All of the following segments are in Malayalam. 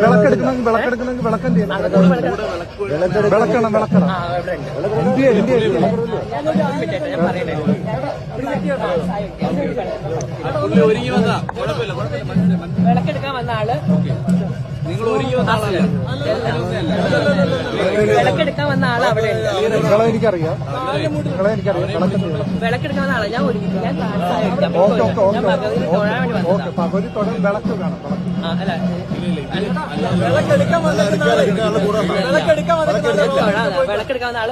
വിളക്കെടുക്കണമെങ്കിൽ വിളക്കണം വിളക്കണം ഇന്ത്യ ഇന്ത്യ. വിളക്കെടുക്കാൻ വന്ന ആൾ നിങ്ങൾ ഒരുങ്ങി വന്ന ആളല്ല? വിളക്കെടുക്കാൻ വന്ന ആൾ അവിടെ ഉണ്ട് നിങ്ങളെ എനിക്കറിയാം നിങ്ങളെ എനിക്കറിയാം ചെയ്യണം വിളക്കെടുക്കാൻ വന്ന ആൾ ഞാൻ ഒരുങ്ങി ഞാൻ ട്രാൻസ് ആയി ഓക്കെ ഓക്കെ ഓക്കെ ഞാൻ ഭഗവതിനെ തൊഴാൻ വേണ്ടി വന്നതാ ഓക്കെ പകുതി തൊടൽ വിളക്ക് വേണം വിളക്ക് ആ, അല്ല തൊഴാൻ വിളക്കെടുക്കാൻ വന്ന ആൾ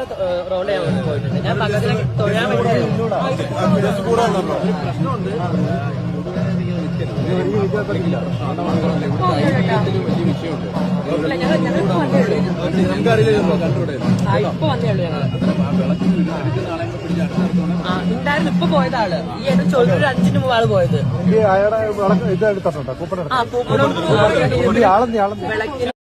റോഡ് ചെയ്യാൻ പോയിട്ടുണ്ട് ഞാൻ പകുതി തൊഴാൻ വേണ്ടി ഒരു ഇപ്പൊ വന്നേ ഉള്ളൂ ഞങ്ങൾ ഉണ്ടായിരുന്നു ഇപ്പൊ പോയത് ആൾ. ഈ എന്നെ ചോദിച്ചൊരു അഞ്ചിന് മുമ്പ് ആൾ പോയത് ആ ആളെന്തി വിളക്കിന്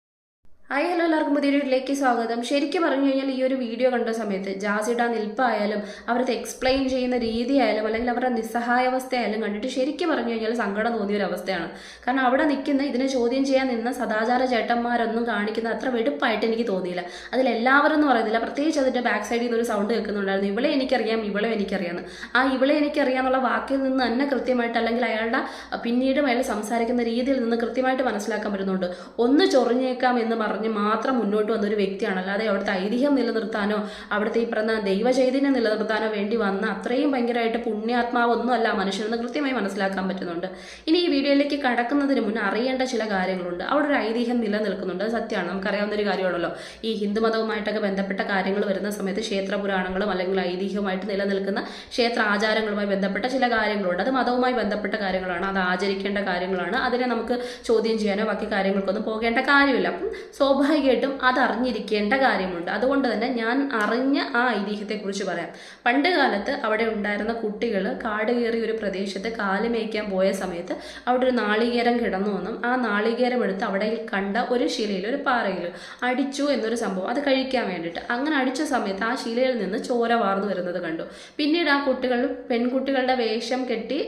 ഹായ് ഹലോ എല്ലാവർക്കും പുതിയൊരു വീട്ടിലേക്ക് സ്വാഗതം. ശരിക്കും പറഞ്ഞു കഴിഞ്ഞാൽ ഈ ഒരു വീഡിയോ കണ്ട സമയത്ത് ജാസിയുടെ നിൽപ്പായാലും അവരത് എക്സ്പ്ലെയിൻ ചെയ്യുന്ന രീതി ആയാലും അല്ലെങ്കിൽ അവരുടെ നിസ്സഹായാവസ്ഥയായാലും കണ്ടിട്ട് ശരിക്കും പറഞ്ഞു കഴിഞ്ഞാൽ സങ്കടം തോന്നിയ ഒരു അവസ്ഥയാണ്. കാരണം അവിടെ നിൽക്കുന്ന ഇതിനെ ചോദ്യം ചെയ്യാൻ നിന്ന സദാചാര ചേട്ടന്മാരൊന്നും കാണിക്കുന്ന അത്ര വെടുപ്പായിട്ട് എനിക്ക് തോന്നിയില്ല. അതിൽ എല്ലാവരും എന്ന് പറയുന്നില്ല. പ്രത്യേകിച്ച് അതിന്റെ ബാക്ക് സൈഡിൽ നിന്ന് ഒരു സൗണ്ട് കേൾക്കുന്നുണ്ടായിരുന്നു. ഇവളെ എനിക്കറിയാം ഇവളെ എനിക്കറിയാമെന്ന് ആ ഇവളെ എനിക്കറിയാന്നുള്ള വാക്കിൽ നിന്ന് തന്നെ കൃത്യമായിട്ട് അല്ലെങ്കിൽ അയാളുടെ പിന്നീടും അയാൾ സംസാരിക്കുന്ന രീതിയിൽ നിന്ന് കൃത്യമായിട്ട് മനസ്സിലാക്കാൻ പറ്റുന്നുണ്ട്. ഒന്ന് ചൊറിഞ്ഞേക്കാം എന്ന് പറഞ്ഞ് മാത്രം മുന്നോട്ട് വന്ന ഒരു വ്യക്തിയാണ്. അല്ലാതെ അവിടുത്തെ ഐതിഹ്യം നിലനിർത്താനോ അവിടുത്തെ ഈ പറഞ്ഞ ദൈവചൈതന്യം നിലനിർത്താനോ വേണ്ടി വന്ന അത്രയും ഭയങ്കരമായിട്ട് പുണ്യാത്മാവൊന്നും അല്ല മനുഷ്യനെന്ന് കൃത്യമായി മനസ്സിലാക്കാൻ പറ്റുന്നുണ്ട്. ഇനി ഈ വീഡിയോയിലേക്ക് കടക്കുന്നതിന് മുന്നേ അറിയേണ്ട ചില കാര്യങ്ങളുണ്ട്. അവിടെ ഒരു ഐതിഹ്യം നിലനിൽക്കുന്നുണ്ട്. സത്യമാണ്. നമുക്കറിയാവുന്ന ഒരു കാര്യമാണല്ലോ. ഈ ഹിന്ദുമതവുമായിട്ടൊക്കെ ബന്ധപ്പെട്ട കാര്യങ്ങൾ വരുന്ന സമയത്ത് ക്ഷേത്ര പുരാണങ്ങളും അല്ലെങ്കിൽ ഐതിഹ്യവുമായിട്ട് നിലനിൽക്കുന്ന ക്ഷേത്ര ആചാരങ്ങളുമായി ബന്ധപ്പെട്ട ചില കാര്യങ്ങളുണ്ട്. അത് മതവുമായി ബന്ധപ്പെട്ട കാര്യങ്ങളാണ്. അത് ആചരിക്കേണ്ട കാര്യങ്ങളാണ്. അതിനെ നമുക്ക് ചോദ്യം ചെയ്യാനോ ബാക്കി കാര്യങ്ങൾക്കൊന്നും പോകേണ്ട കാര്യമില്ല. അപ്പം സ്വാഭാവികമായിട്ടും അത് അറിഞ്ഞിരിക്കേണ്ട കാര്യമുണ്ട്. അതുകൊണ്ട് തന്നെ ഞാൻ അറിഞ്ഞ ആ ഐതിഹ്യത്തെക്കുറിച്ച് പറയാം. പണ്ട് കാലത്ത് അവിടെ ഉണ്ടായിരുന്ന കുട്ടികൾ കാട് കയറിയ ഒരു പ്രദേശത്ത് കാൽ മേയ്ക്കാൻ പോയ സമയത്ത് അവിടെ ഒരു നാളികേരം കിടന്നു വന്നും ആ നാളികേരം എടുത്ത് അവിടെ കണ്ട ഒരു ശിലയിൽ ഒരു പാറയിൽ അടിച്ചു എന്നൊരു സംഭവം അത് കഴിക്കാൻ വേണ്ടിയിട്ട്. അങ്ങനെ അടിച്ച സമയത്ത് ആ ശിലയിൽ നിന്ന് ചോര വാർന്നു വരുന്നത് കണ്ടു. പിന്നീട് ആ കുട്ടികൾ പെൺകുട്ടികളുടെ വേഷം കെട്ടി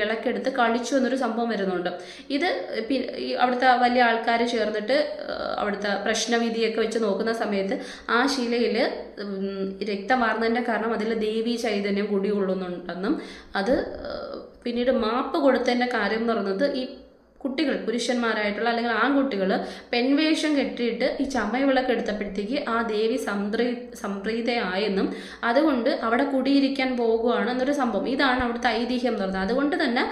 വിളക്കെടുത്ത് കളിച്ചു എന്നൊരു സംഭവം വരുന്നുണ്ട്. ഇത് അവിടുത്തെ വലിയ ആൾക്കാർ ചേർന്നിട്ട് ആ, അവിടുത്തെ പ്രശ്നവിധിയൊക്കെ വെച്ച് നോക്കുന്ന സമയത്ത് ആ ശിലയിൽ രക്തമാർന്നതിന്റെ കാരണം അതിൽ ദേവി ചൈതന്യം കുടികൊള്ളുന്നുണ്ടെന്നും അത് പിന്നീട് മാപ്പ് കൊടുത്തതിന്റെ കാര്യം എന്ന് പറയുന്നത് ഈ കുട്ടികൾ പുരുഷന്മാരായിട്ടുള്ള അല്ലെങ്കിൽ ആൺകുട്ടികൾ പെൺവേഷം കെട്ടിയിട്ട് ഈ ചമയവിളക്ക് എടുത്തപ്പോഴത്തേക്ക് ആ ദേവി സംപ്രീ സംപ്രീതയായെന്നും അതുകൊണ്ട് അവിടെ കുടിയിരിക്കാൻ പോകുകയാണ് എന്നൊരു സംഭവം. ഇതാണ് അവിടുത്തെ ഐതിഹ്യം എന്ന് പറയുന്നത്. അതുകൊണ്ട് തന്നെ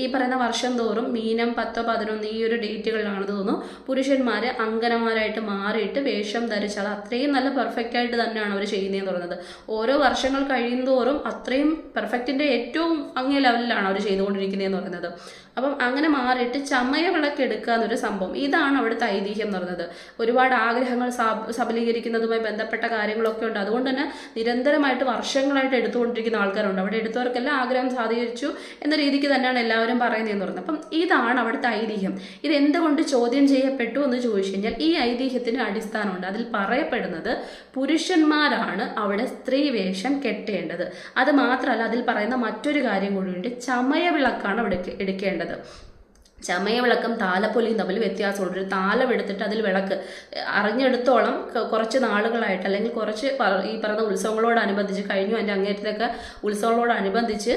ഈ പറയുന്ന വർഷം തോറും മീനം പത്തോ പതിനൊന്ന് ഈ ഒരു ഡേറ്റുകളിലാണ് തോന്നുന്നു. പുരുഷന്മാർ അങ്കനമാരായിട്ട് മാറിയിട്ട് വേഷം ധരിച്ചാൽ അത് അത്രയും നല്ല പെർഫെക്റ്റ് ആയിട്ട് തന്നെയാണ് അവർ ചെയ്യുന്നതെന്ന് പറയുന്നത്. ഓരോ വർഷങ്ങൾ കഴിയുന്തോറും അത്രയും പെർഫെക്റ്റിന്റെ ഏറ്റവും അങ്ങേ ലെവലിലാണ് അവർ ചെയ്തുകൊണ്ടിരിക്കുന്നതെന്ന് പറയുന്നത്. അപ്പം അങ്ങനെ മാറിയിട്ട് ചമയ വിളക്ക് എടുക്കുക എന്നൊരു സംഭവം. ഇതാണ് അവിടുത്തെ ഐതിഹ്യം എന്ന് പറയുന്നത് ഒരുപാട് ആഗ്രഹങ്ങൾ സബ- സബലീകരിക്കുന്നതുമായി ബന്ധപ്പെട്ട കാര്യങ്ങളൊക്കെ ഉണ്ട്. അതുകൊണ്ട് തന്നെ നിരന്തരമായിട്ട് വർഷങ്ങളായിട്ട് എടുത്തുകൊണ്ടിരിക്കുന്ന ആൾക്കാരുണ്ട്. അവിടെ എടുത്തവർക്കെല്ലാം ആഗ്രഹം സാധീകരിച്ചു എന്ന രീതിക്ക് തന്നെയാണ് എല്ലാവരും പറയുന്നതെന്ന് പറയുന്നത് അപ്പം ഇതാണ് അവിടുത്തെ ഐതിഹ്യം. ഇത് എന്തുകൊണ്ട് ചോദ്യം ചെയ്യപ്പെട്ടു എന്ന് ചോദിച്ചു കഴിഞ്ഞാൽ ഈ ഐതിഹ്യത്തിന് അടിസ്ഥാനമുണ്ട്. അതിൽ പറയപ്പെടുന്നത് പുരുഷന്മാരാണ് അവിടെ സ്ത്രീ വേഷം കെട്ടേണ്ടത്. അത് മാത്രമല്ല അതിൽ പറയുന്ന മറ്റൊരു കാര്യം കൂടിയുണ്ട് ചമയ വിളക്കാണ് അവിടെ എടുക്കേണ്ടത്. ചെയ്യേണ്ടത് ചമയവിളക്കും താലപ്പൊലിയും തമ്മിൽ വ്യത്യാസമുണ്ട്. ഒരു താലം എടുത്തിട്ട് അതിൽ വിളക്ക്. അറിഞ്ഞെടുത്തോളം കുറച്ച് നാളുകളായിട്ട് അല്ലെങ്കിൽ കുറച്ച് ഈ പറഞ്ഞ ഉത്സവങ്ങളോടനുബന്ധിച്ച് കഴിഞ്ഞു അതിന്റെ അങ്ങേറ്റത്തൊക്കെ ഉത്സവങ്ങളോടനുബന്ധിച്ച്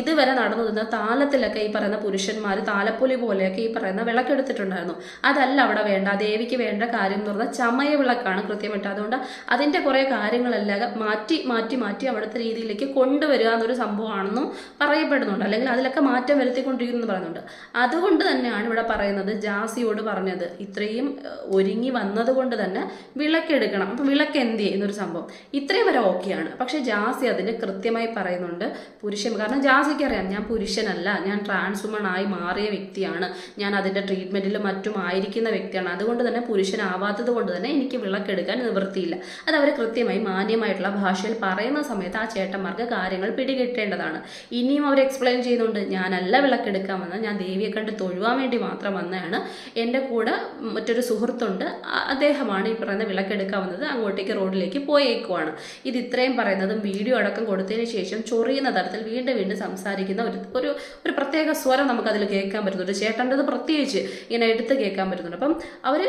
ഇതുവരെ നടന്നു നിന്ന താലത്തിലൊക്കെ ഈ പറയുന്ന പുരുഷന്മാർ താലപ്പൊലി പോലെയൊക്കെ ഈ പറയുന്ന വിളക്കെടുത്തിട്ടുണ്ടായിരുന്നു. അതല്ല അവിടെ വേണ്ട ദേവിക്ക് വേണ്ട കാര്യം എന്ന് പറഞ്ഞാൽ ചമയ വിളക്കാണ് കൃത്യമായിട്ട്. അതുകൊണ്ട് അതിന്റെ കുറേ കാര്യങ്ങളെല്ലാം മാറ്റി മാറ്റി മാറ്റി അവിടുത്തെ രീതിയിലേക്ക് കൊണ്ടുവരിക എന്നൊരു സംഭവമാണെന്നും പറയപ്പെടുന്നുണ്ട്. അല്ലെങ്കിൽ അതിലൊക്കെ മാറ്റം വരുത്തിക്കൊണ്ടിരിക്കുന്നു എന്ന് പറയുന്നുണ്ട്. അതുകൊണ്ട് തന്നെയാണ് ഇവിടെ പറയുന്നത് ജാസിയോട് പറഞ്ഞത്. ഇത്രയും ഒരുങ്ങി വന്നത് തന്നെ വിളക്കെടുക്കണം അപ്പം വിളക്ക് എന്ത് എന്നൊരു സംഭവം. ഇത്രയും വരെ ഓക്കെയാണ്. പക്ഷേ ജാസി അതിന് കൃത്യമായി പറയുന്നുണ്ട്. പുരുഷൻ കാരണം ജാസിക്ക് അറിയാം ഞാൻ പുരുഷനല്ല. ഞാൻ ട്രാൻസ് വുമൺ ആയി മാറിയ വ്യക്തിയാണ്. ഞാൻ അതിന്റെ ട്രീറ്റ്മെന്റിലും മറ്റും ആയിരിക്കുന്ന വ്യക്തിയാണ്. അതുകൊണ്ട് തന്നെ പുരുഷനാവാത്തത് കൊണ്ട് തന്നെ എനിക്ക് വിളക്കെടുക്കാൻ നിവൃത്തിയില്ല. അത് അവർ കൃത്യമായി മാന്യമായിട്ടുള്ള ഭാഷയിൽ പറയുന്ന സമയത്ത് ആ ചേട്ടന്മാർക്ക് കാര്യങ്ങൾ പിടികിട്ടേണ്ടതാണ്. ഇനിയും അവർ എക്സ്പ്ലെയിൻ ചെയ്യുന്നുണ്ട് ഞാനല്ല വിളക്കെടുക്കാൻ വന്നത് ഞാൻ ദേവിയെ കണ്ട് വേണ്ടി തൊഴുവാൻ വേണ്ടി മാത്രം വന്നതാണ് എന്റെ കൂടെ മറ്റൊരു സുഹൃത്തുണ്ട്. അദ്ദേഹമാണ് ഈ പറയുന്ന വിളക്കെടുക്കാൻ വന്നത് അങ്ങോട്ടേക്ക് റോഡിലേക്ക് പോയേക്കുവാണ്. ഇത് ഇത്രയും പറയുന്നതും വീഡിയോ അടക്കം കൊടുത്തതിന് ശേഷം ചൊറിയുന്ന തരത്തിൽ വീണ്ടും വീണ്ടും സംസാരിക്കുന്ന ഒരു ഒരു ഒരു പ്രത്യേക സ്വരം നമുക്കതിൽ കേൾക്കാൻ പറ്റുന്നുണ്ട്. ചേട്ടന്റെത് പ്രത്യേകിച്ച് ഇങ്ങനെ എടുത്ത് കേൾക്കാൻ പറ്റുന്നുണ്ട്. അപ്പം അവർ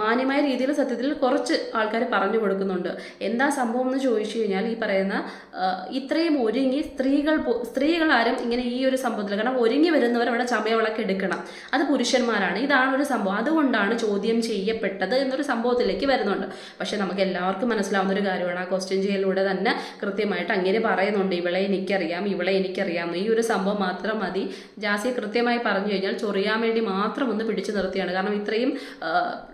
മാന്യമായ രീതിയിൽ സത്യത്തിൽ കുറച്ച് ആൾക്കാർ പറഞ്ഞു കൊടുക്കുന്നുണ്ട്. എന്താ സംഭവം എന്ന് ചോദിച്ചു കഴിഞ്ഞാൽ ഈ പറയുന്ന ഇത്രയും ഒരുങ്ങി സ്ത്രീകൾ സ്ത്രീകൾ ആരും ഇങ്ങനെ ഈ ഒരു സംഭവത്തിൽ കാരണം ഒരുങ്ങി വരുന്നവർ അവിടെ ചമയവിളക്ക് എടുക്കണം അത് പുരുഷന്മാരാണ്. ഇതാണ് ഒരു സംഭവം. അതുകൊണ്ടാണ് ചോദ്യം ചെയ്യപ്പെട്ടത് എന്നൊരു സംഭവത്തിലേക്ക് വരുന്നുണ്ട്. പക്ഷെ നമുക്ക് എല്ലാവർക്കും മനസ്സിലാവുന്ന ഒരു കാര്യമാണ്. ആ ക്വസ്റ്റ്യൻ ചെയ്യലിലൂടെ തന്നെ കൃത്യമായിട്ട് അങ്ങനെ പറയുന്നുണ്ട്. ഇവളെ എനിക്കറിയാം. ഇവളെ എനിക്കറിയാം. ഈ ഒരു സംഭവം മാത്രം മതി. ജാസിയെ കൃത്യമായി പറഞ്ഞു കഴിഞ്ഞാൽ ചൊറിയാൻ വേണ്ടി മാത്രം ഒന്ന് പിടിച്ചു നിർത്തിയാണ്. കാരണം ഇത്രയും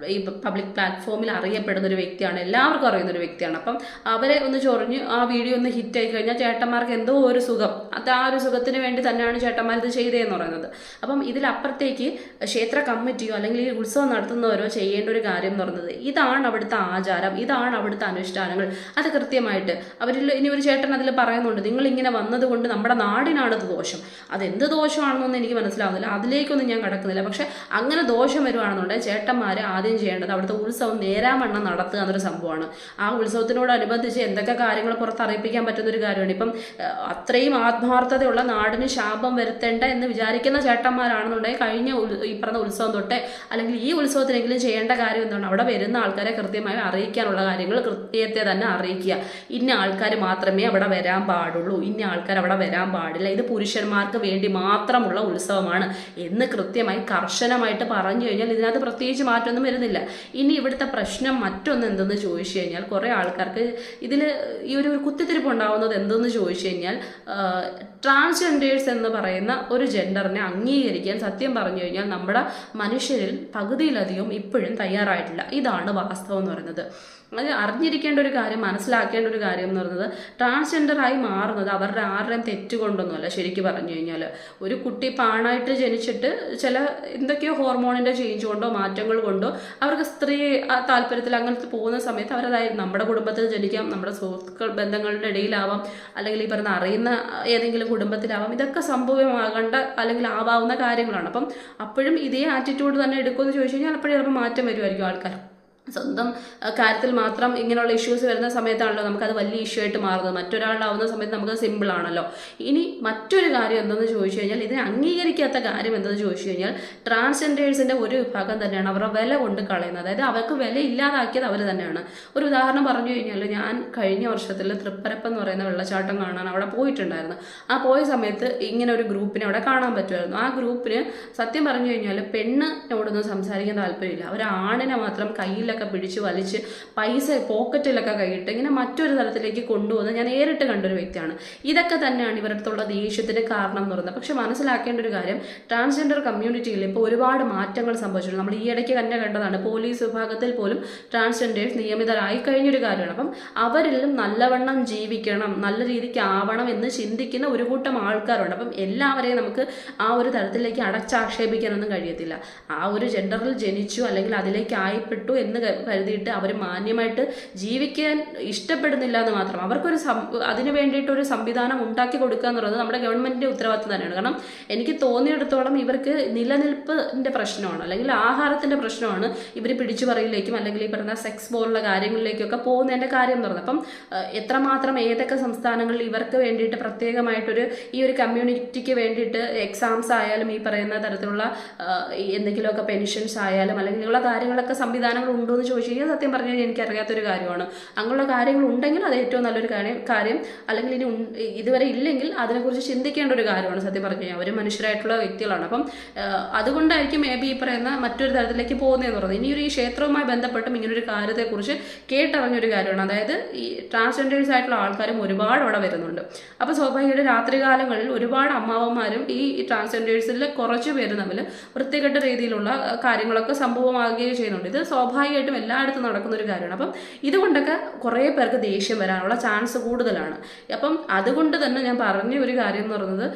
ഈ പബ്ലിക് പ്ലാറ്റ്ഫോമിൽ അറിയപ്പെടുന്ന ഒരു വ്യക്തിയാണ്. എല്ലാവർക്കും അറിയുന്ന ഒരു വ്യക്തിയാണ്. അപ്പം അവരെ ഒന്ന് ചൊറിഞ്ഞ് ആ വീഡിയോ ഒന്ന് ഹിറ്റ് ആയി കഴിഞ്ഞാൽ ചേട്ടന്മാർക്ക് എന്തോ ഒരു സുഖം. അത് ആ ഒരു സുഖത്തിന് വേണ്ടി തന്നെയാണ് ചേട്ടന്മാർ ഇത് ചെയ്തതെന്ന് പറയുന്നത്. അപ്പം ഇതിലപ്പുറത്തേക്ക് ക്ഷേത്ര കമ്മിറ്റിയോ അല്ലെങ്കിൽ ഉത്സവം നടത്തുന്നവരോ ചെയ്യേണ്ട ഒരു കാര്യം എന്ന് പറയുന്നത് ഇതാണ് അവിടുത്തെ ആചാരം ഇതാണ് അവിടുത്തെ അനുഷ്ഠാനങ്ങൾ. അത് കൃത്യമായിട്ട് അവരിൽ ഇനി ഒരു ചേട്ടൻ അതിൽ പറയുന്നുണ്ട് നിങ്ങൾ ഇങ്ങനെ വന്നതുകൊണ്ട് നമ്മുടെ നാടിനാണ് അത് ദോഷം. അതെന്ത് ദോഷമാണെന്നൊന്നും എനിക്ക് മനസ്സിലാവുന്നില്ല. അതിലേക്കൊന്നും ഞാൻ കടക്കുന്നില്ല. പക്ഷെ അങ്ങനെ ദോഷം വരുവാണെന്നുണ്ടെങ്കിൽ ചേട്ടന്മാർ ആദ്യം ചെയ്യേണ്ടത് അവിടുത്തെ ഉത്സവം നേരാമണ്ണം നടത്തുക എന്നൊരു സംഭവമാണ്. ആ ഉത്സവത്തിനോടനുബന്ധിച്ച് എന്തൊക്കെ കാര്യങ്ങൾ പുറത്തറിയിപ്പിക്കാൻ പറ്റുന്ന ഒരു കാര്യമാണ്. ഇപ്പം അത്രയും ആത്മാർത്ഥതയുള്ള നാടിന് ശാപം വരുത്തേണ്ട എന്ന് വിചാരിക്കുന്ന ചേട്ടന്മാരാണെന്നുണ്ടെങ്കിൽ കഴിഞ്ഞ ഉൽ- ഈ പറഞ്ഞ ഉത്സവം തൊട്ടേ അല്ലെങ്കിൽ ഈ ഉത്സവത്തിനെങ്കിലും ചെയ്യേണ്ട കാര്യം എന്താണ്? അവിടെ വരുന്ന ആൾക്കാരെ കൃത്യമായി അറിയിക്കാനുള്ള കാര്യങ്ങൾ കൃത്യത്തെ തന്നെ അറിയിക്കുക. ഇന്ന ആൾക്കാർ മാത്രമേ അവിടെ വരാൻ പാടുള്ളൂ. ഇന്ന ആൾക്കാർ അവിടെ വരാൻ പാടില്ല. ഇത് പുരുഷന്മാർക്ക് വേണ്ടി മാത്രമുള്ള ഉത്സവമാണ് എന്ന് കൃത്യമായി കർശനമായിട്ട് പറഞ്ഞു കഴിഞ്ഞാൽ ഇതിനകത്ത് പ്രത്യേകിച്ച് മാറ്റമൊന്നും വരുന്നില്ല. ഇനി ഇവിടുത്തെ പ്രശ്നം മറ്റൊന്ന് എന്തെന്ന് ചോദിച്ചു കഴിഞ്ഞാൽ കുറേ ആൾക്കാർക്ക് ഇതിൽ ഈ ഒരു കുത്തിത്തിരിപ്പ് ഉണ്ടാവുന്നത് എന്തെന്ന് ചോദിച്ചു കഴിഞ്ഞാൽ ട്രാൻസ്ജെൻഡേഴ്സ് എന്ന് പറയുന്ന ഒരു ജെൻഡറിനെ അംഗീകരിക്കാൻ സത്യം പറഞ്ഞു കഴിഞ്ഞാൽ നമ്മുടെ മനുഷ്യരിൽ പകുതിയിലധികം ഇപ്പോഴും തയ്യാറായിട്ടില്ല. ഇതാണ് വാസ്തവം എന്ന് പറയുന്നത്. അത് അറിഞ്ഞിരിക്കേണ്ട ഒരു കാര്യം മനസ്സിലാക്കേണ്ട ഒരു കാര്യം എന്ന് പറയുന്നത് ട്രാൻസ്ജെൻഡറായി മാറുന്നത് അവരുടെ ആരുടെയും തെറ്റുകൊണ്ടൊന്നുമല്ല ശരിക്കും പറഞ്ഞു കഴിഞ്ഞാൽ ഒരു കുട്ടി പാണായിട്ട് ജനിച്ചിട്ട് ചില എന്തൊക്കെയോ ഹോർമോണിന്റെ ചേഞ്ച് കൊണ്ടോ മാറ്റങ്ങൾ കൊണ്ടോ അവർക്ക് സ്ത്രീ താല്പര്യത്തിൽ അങ്ങനത്തെ പോകുന്ന സമയത്ത് അവരതായി നമ്മുടെ കുടുംബത്തിൽ ജനിക്കാം നമ്മുടെ സുഹൃത്തുക്കൾ ബന്ധങ്ങളുടെ ഇടയിലാവാം അല്ലെങ്കിൽ ഈ പറയുന്ന അറിയുന്ന ഏതെങ്കിലും കുടുംബത്തിലാവാം. ഇതൊക്കെ സംഭവമാകേണ്ട അല്ലെങ്കിൽ ആവാവുന്ന കാര്യങ്ങളാണ്. അപ്പം അപ്പോഴും ഇതേ ആറ്റിറ്റ്യൂഡ് തന്നെ എടുക്കുമെന്ന് ചോദിച്ചു കഴിഞ്ഞാൽ അപ്പോഴും ചിലപ്പോൾ മാറ്റം വരുമായിരിക്കും ആൾക്കാർ സ്വന്തം കാര്യത്തിൽ മാത്രം ഇങ്ങനെയുള്ള ഇഷ്യൂസ് വരുന്ന സമയത്താണല്ലോ നമുക്കത് വലിയ ഇഷ്യൂ ആയിട്ട് മാറുന്നത്. മറ്റൊരാളാവുന്ന സമയത്ത് നമുക്ക് സിമ്പിൾ ആണല്ലോ. ഇനി മറ്റൊരു കാര്യം എന്തെന്ന് ചോദിച്ചു കഴിഞ്ഞാൽ ഇതിനെ അംഗീകരിക്കാത്ത കാര്യം എന്തെന്ന് ചോദിച്ചു കഴിഞ്ഞാൽ ട്രാൻസ്ജെൻഡേഴ്സിന്റെ ഒരു വിഭാഗം തന്നെയാണ് അവരുടെ വില കൊണ്ട് കളയുന്നത്. അതായത് അവർക്ക് വില ഇല്ലാതാക്കിയത് അവർ തന്നെയാണ്. ഒരു ഉദാഹരണം പറഞ്ഞു കഴിഞ്ഞാൽ ഞാൻ കഴിഞ്ഞ വർഷത്തിൽ തൃപ്പരപ്പ് എന്ന് പറയുന്ന വെള്ളച്ചാട്ടം കാണാൻ അവിടെ പോയിട്ടുണ്ടായിരുന്നു. ആ പോയ സമയത്ത് ഇങ്ങനെ ഒരു ഗ്രൂപ്പിനെ അവിടെ കാണാൻ പറ്റുമായിരുന്നു. ആ ഗ്രൂപ്പിന് സത്യം പറഞ്ഞു കഴിഞ്ഞാൽ പെണ്ണിനോടൊന്നും സംസാരിക്കാൻ താല്പര്യമില്ല. അവർ ആണിനെ മാത്രം കയ്യിലൊക്കെ പിടിച്ച് വലിച്ച് പൈസ പോക്കറ്റിലൊക്കെ കൈയിട്ട് ഇങ്ങനെ മറ്റൊരു തലത്തിലേക്ക് കൊണ്ടുവന്ന് ഞാൻ നേരിട്ട് കണ്ടൊരു വ്യക്തിയാണ്. ഇതൊക്കെ തന്നെയാണ് ഇവരടുത്തുള്ള ദേഷ്യത്തിന് കാരണം എന്ന് പറയുന്നത്. പക്ഷെ മനസ്സിലാക്കേണ്ട ഒരു കാര്യം ട്രാൻസ്ജെൻഡർ കമ്മ്യൂണിറ്റിയിൽ ഇപ്പോൾ ഒരുപാട് മാറ്റങ്ങൾ സംഭവിച്ചിട്ടുണ്ട്. നമ്മൾ ഈ ഇടയ്ക്ക് തന്നെ കണ്ടതാണ് പോലീസ് വിഭാഗത്തിൽ പോലും ട്രാൻസ്ജെൻഡേഴ്സ് നിയമിതരായി കഴിഞ്ഞൊരു കാര്യമാണ്. അപ്പം അവരിലും നല്ലവണ്ണം ജീവിക്കണം നല്ല രീതിക്ക് ആവണം എന്ന് ചിന്തിക്കുന്ന ഒരു കൂട്ടം ആൾക്കാരുണ്ട്. അപ്പം എല്ലാവരെയും നമുക്ക് ആ ഒരു തരത്തിലേക്ക് അടച്ചാക്ഷേപിക്കാനൊന്നും കഴിയത്തില്ല. ആ ഒരു ജെൻഡറിൽ ജനിച്ചു അല്ലെങ്കിൽ അതിലേക്ക് ആയിപ്പെട്ടു എന്ന് കരുതിയിട്ട് അവർ മാന്യമായിട്ട് ജീവിക്കാൻ ഇഷ്ടപ്പെടുന്നില്ല എന്ന് മാത്രം. അവർക്കൊരു അതിനു അതിന് വേണ്ടിയിട്ട് ഒരു സംവിധാനം ഉണ്ടാക്കി കൊടുക്കുക എന്നുള്ളത് നമ്മുടെ ഗവൺമെന്റിന്റെ ഉത്തരവാദിത്വം തന്നെയാണ്. കാരണം എനിക്ക് തോന്നിയിടത്തോളം ഇവർക്ക് നിലനിൽപ്പിന്റെ പ്രശ്നമാണ് അല്ലെങ്കിൽ ആഹാരത്തിന്റെ പ്രശ്നമാണ് ഇവർ പിടിച്ചു പറയിലേക്കും അല്ലെങ്കിൽ ഈ പറയുന്ന സെക്സ് പോലുള്ള കാര്യങ്ങളിലേക്കൊക്കെ പോകുന്നതിന്റെ കാര്യം എന്ന് പറയുന്നത് അപ്പം എത്രമാത്രം ഏതൊക്കെ സംസ്ഥാനങ്ങളിൽ ഇവർക്ക് വേണ്ടിയിട്ട് പ്രത്യേകമായിട്ടൊരു ഈ ഒരു കമ്മ്യൂണിറ്റിക്ക് വേണ്ടിയിട്ട് എക്സാംസ് ആയാലും ഈ പറയുന്ന തരത്തിലുള്ള എന്തെങ്കിലുമൊക്കെ പെൻഷൻസ് ആയാലും അല്ലെങ്കിൽ ഉള്ള കാര്യങ്ങളൊക്കെ സംവിധാനങ്ങൾ ഉണ്ടോ എന്ന് ചോദിച്ചു കഴിഞ്ഞാൽ സത്യം പറഞ്ഞു കഴിഞ്ഞാൽ എനിക്കറിയാത്തൊരു കാര്യമാണ്. അങ്ങനെയുള്ള കാര്യങ്ങൾ ഉണ്ടെങ്കിൽ അത് ഏറ്റവും നല്ലൊരു കാര്യം കാര്യം. അല്ലെങ്കിൽ ഇനി ഇതുവരെ ഇല്ലെങ്കിൽ അതിനെക്കുറിച്ച് ചിന്തിക്കേണ്ട ഒരു കാര്യമാണ് സത്യം പറഞ്ഞു കഴിഞ്ഞാൽ. അവർ മനുഷ്യരായിട്ടുള്ള വ്യക്തികളാണ്. അപ്പം അതുകൊണ്ടായിരിക്കും മേ ബി ഈ പറയുന്ന മറ്റൊരു തരത്തിലേക്ക് പോകുന്നതെന്ന് പറയുന്നത്. ഇനി ഈ ക്ഷേത്രവുമായി ബന്ധപ്പെട്ടും ഇങ്ങനൊരു കാര്യത്തെക്കുറിച്ച് കേട്ടറിഞ്ഞൊരു കാര്യമാണ്. അതായത് ഈ ട്രാൻസ്ജെൻഡേഴ്സ് ആയിട്ടുള്ള ആൾക്കാരും ഒരുപാട് അവിടെ വരുന്നുണ്ട്. അപ്പോൾ സ്വാഭാവികമായിട്ട് രാത്രികാലങ്ങളിൽ ഒരുപാട് അമ്മാവന്മാരും ഈ ട്രാൻസ്ജെൻഡേഴ്സിൽ കുറച്ച് പേര് തമ്മിൽ വൃത്തികെട്ട രീതിയിലുള്ള കാര്യങ്ങളൊക്കെ സംഭവമാകുകയും ചെയ്യുന്നുണ്ട്. ഇത് സ്വാഭാവികമായിട്ടും എല്ലായിടത്തും നടക്കുന്ന ഒരു കാര്യമാണ്. അപ്പം ഇതുകൊണ്ടൊക്കെ കുറേ പേർക്ക് ദേഷ്യം വരാനുള്ള ചാൻസ് കൂടുതലാണ്. അപ്പം അതുകൊണ്ട് തന്നെ ഞാൻ പറഞ്ഞ ഒരു കാര്യം എന്ന് പറയുന്നത്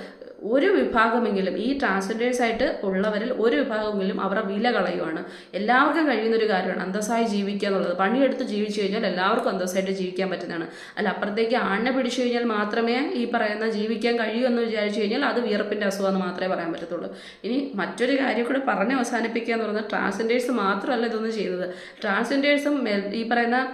ഒരു വിഭാഗമെങ്കിലും ഈ ട്രാൻസ്ജെൻഡേഴ്സ് ആയിട്ട് ഉള്ളവരിൽ ഒരു വിഭാഗമെങ്കിലും അവരുടെ വില കളയുവാണ്. എല്ലാവർക്കും കഴിയുന്ന ഒരു കാര്യമാണ് അന്തസ്സായി ജീവിക്കുക എന്നുള്ളത്. പണിയെടുത്ത് ജീവിച്ചു കഴിഞ്ഞാൽ എല്ലാവർക്കും അന്തസ്സായിട്ട് ജീവിക്കാൻ പറ്റുന്നതാണ്. അല്ല അപ്പുറത്തേക്ക് ആണിനെ പിടിച്ചു കഴിഞ്ഞാൽ മാത്രമേ ഈ പറയുന്ന ജീവിക്കാൻ കഴിയൂ എന്ന് വിചാരിച്ചു കഴിഞ്ഞാൽ അത് വിയർപ്പിന്റെ അസുഖമെന്ന് മാത്രമേ പറയാൻ പറ്റത്തുള്ളൂ. ഇനി മറ്റൊരു കാര്യം കൂടെ പറഞ്ഞ് അവസാനിപ്പിക്കുക എന്ന് പറഞ്ഞാൽ ട്രാൻസ്ജെൻഡേഴ്സ് മാത്രമല്ല ഇതൊന്നും ചെയ്യുന്നത്. ട്രാൻസ്ജെൻഡേഴ്സും ഈ പറയുന്ന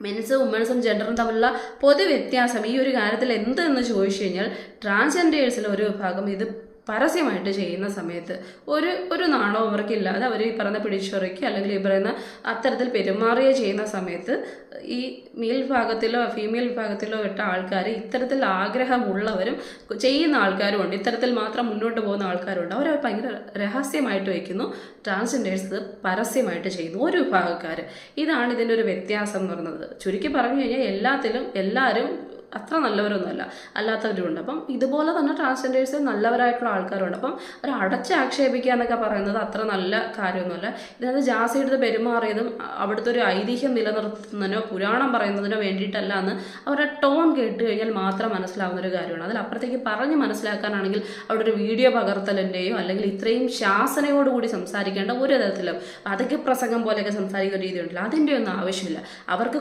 മെൻസും വുമൻസും ജെൻഡറും തമ്മിലുള്ള പൊതു വ്യത്യാസം ഈ ഒരു കാര്യത്തിൽ എന്തെന്ന് ചോദിച്ചു കഴിഞ്ഞാൽ ട്രാൻസ്ജെൻഡേഴ്സിലെ ഒരു വിഭാഗം ഇത് പരസ്യമായിട്ട് ചെയ്യുന്ന സമയത്ത് ഒരു ഒരു നാണവും അവർക്കില്ലാതെ അവർ ഈ പറയുന്ന പിടിച്ചുറയ്ക്ക് അല്ലെങ്കിൽ ഈ പറയുന്ന അത്തരത്തിൽ പെരുമാറുകയോ ചെയ്യുന്ന സമയത്ത് ഈ മെയിൽ വിഭാഗത്തിലോ ഫീമെയിൽ വിഭാഗത്തിലോ ഇട്ട ആൾക്കാർ ഇത്തരത്തിൽ ആഗ്രഹമുള്ളവരും ചെയ്യുന്ന ആൾക്കാരും ഉണ്ട് ഇത്തരത്തിൽ മാത്രം മുന്നോട്ട് പോകുന്ന ആൾക്കാരുണ്ട്. അവരെ ഭയങ്കര രഹസ്യമായിട്ട് വയ്ക്കുന്നു. ട്രാൻസ്ജെൻഡേഴ്സ് പരസ്യമായിട്ട് ചെയ്യുന്നു. ഒരു വിഭാഗക്കാർ ഇതാണ് ഇതിന്റെ ഒരു വ്യത്യാസം എന്ന് പറയുന്നത്. ചുരുക്കി പറഞ്ഞു കഴിഞ്ഞാൽ എല്ലാത്തിലും എല്ലാവരും അത്ര നല്ലവരൊന്നുമല്ല. അല്ലാത്തവരുമുണ്ട് അപ്പം ഇതുപോലെ തന്നെ ട്രാൻസ്ജെൻഡേഴ്സ് നല്ലവരായിട്ടുള്ള ആൾക്കാരുണ്ട്. അപ്പം അവർ അടച്ച് ആക്ഷേപിക്കുക എന്നൊക്കെ പറയുന്നത് അത്ര നല്ല കാര്യമൊന്നുമല്ല. ഇതിനകത്ത് ജാസി എടുത്ത് പെരുമാറിയതും അവിടുത്തെ ഒരു ഐതിഹ്യം നിലനിർത്തുന്നതിനോ പുരാണം പറയുന്നതിനോ വേണ്ടിയിട്ടല്ല എന്ന് അവരുടെ ടോൺ കേട്ട് കഴിഞ്ഞാൽ മാത്രം മനസ്സിലാവുന്ന ഒരു കാര്യമാണ് അതിലപ്പുറത്തേക്ക് പറഞ്ഞ് മനസ്സിലാക്കാനാണെങ്കിൽ അവിടെ ഒരു വീഡിയോ പകർത്തലിന്റെയോ അല്ലെങ്കിൽ ഇത്രയും ശാസനയോടുകൂടി സംസാരിക്കേണ്ട ഒരു തരത്തിലും അതൊക്കെ പ്രസംഗം പോലെയൊക്കെ സംസാരിക്കുന്ന രീതിയുണ്ടല്ലോ. അതിന്റെ ഒന്നും ആവശ്യമില്ല. അവർക്ക്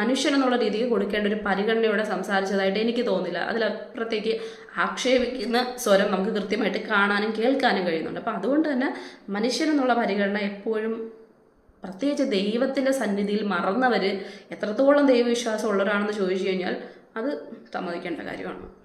മനുഷ്യൻ എന്നുള്ള രീതിക്ക് കൊടുക്കേണ്ട ഒരു പരിഗണനയോടെ സംസാരിച്ചതായിട്ട് എനിക്ക് തോന്നില്ല. അതിലപ്പുറത്തേക്ക് ആക്ഷേപിക്കുന്ന സ്വരം നമുക്ക് കൃത്യമായിട്ട് കാണാനും കേൾക്കാനും കഴിയുന്നുണ്ട്. അപ്പം അതുകൊണ്ട് തന്നെ മനുഷ്യനെന്നുള്ള പരിഗണന എപ്പോഴും പ്രത്യേകിച്ച് ദൈവത്തിന്റെ സന്നിധിയിൽ മറന്നവർ എത്രത്തോളം ദൈവവിശ്വാസം ഉള്ളവരാണെന്ന് ചോദിച്ചു കഴിഞ്ഞാൽ അത് സമ്മതിക്കേണ്ട കാര്യമാണ്.